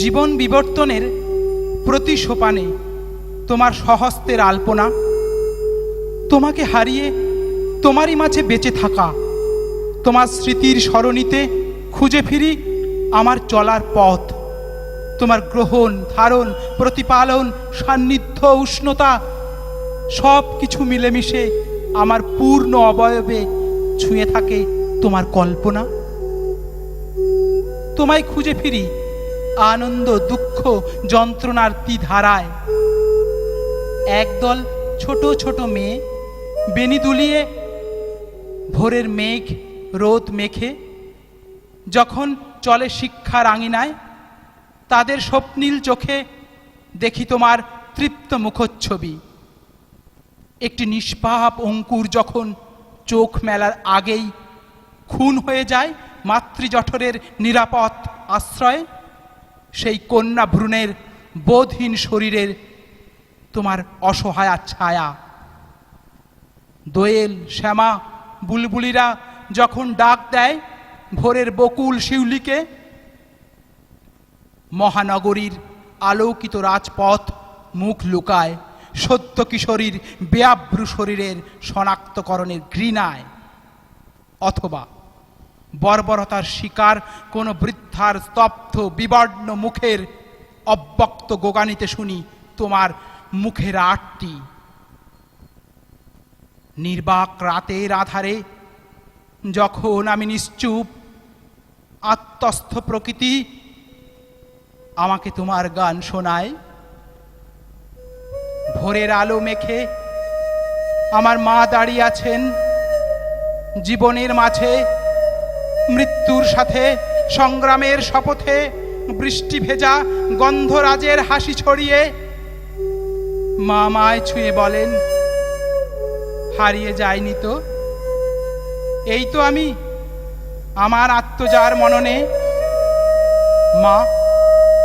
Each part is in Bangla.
জীবন বিবর্তনের প্রতি সোপানে তোমার সহস্তের আলপনা, তোমাকে হারিয়ে তোমারই মাঝে বেঁচে থাকা, তোমার স্মৃতির স্মরণীতে খুঁজে ফিরি আমার চলার পথ, তোমার গ্রহণ, ধারণ, প্রতিপালন, সান্নিধ্য, উষ্ণতা সব কিছু মিলেমিশে আমার পূর্ণ অবয়বে ছুঁয়ে থাকে তোমার কল্পনা। তোমায় খুঁজে ফিরি আনন্দ, দুঃখ, যন্ত্রণার ধারায় একদল ছোট ছোট মেয়ে বেনি দুলিয়ে ভোরের মেঘ, রোদ মেখে যখন চলে শিক্ষার আঙিনায় তাদের স্বপ্নীল চোখে দেখি তোমার তৃপ্ত মুখচ্ছবি। একটি নিষ্পাপ অঙ্কুর যখন চোখ মেলার আগেই খুন হয়ে যায় মাতৃজঠরের নিরাপদ আশ্রয়ে সেই কন্যা ভ্রূণের বোধহীন শরীরের তোমার অসহায়া ছায়া। দোয়েল, শ্যামা, বুলবুলিরা যখন ডাক দেয় ভোরের বকুল শিউলিকে, মহানগরীর আলোকিত রাজপথ মুখ লুকায়, সত্য কিশোরীর বেয়াব্রু শরীরের শনাক্তকরণের ঘৃণায়, অথবা বর্বরতার শিকার, কোনো বৃদ্ধার স্তব্ধ, বিবর্ণ মুখের অব্যক্ত গোগানিতে শুনি, তোমার মুখের আটটি। নির্বাক রাতের আধারে যখন আমি নিশ্চুপ, আত্মস্থ প্রকৃতি আমাকে তোমার গান শোনায়, ভোরের আলো মেখে আমার মা দাঁড়িয়ে আছেন জীবনের মাঝে মৃত্যুর সাথে, সংগ্রামের শপথে, বৃষ্টি ভেজা গন্ধরাজের হাসি ছড়িয়ে মা মায় ছুঁয়ে বলেন, হারিয়ে যায়নি তো? এই তো আমি, আমার আত্মজার মননে। মা,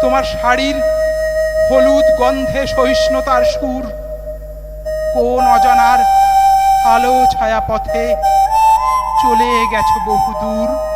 তোমার শাড়ির হলুদ গন্ধে সহিষ্ণুতার সুর, কোন অজানার আলো ছায়া পথে চলে গেছো বহুদূর?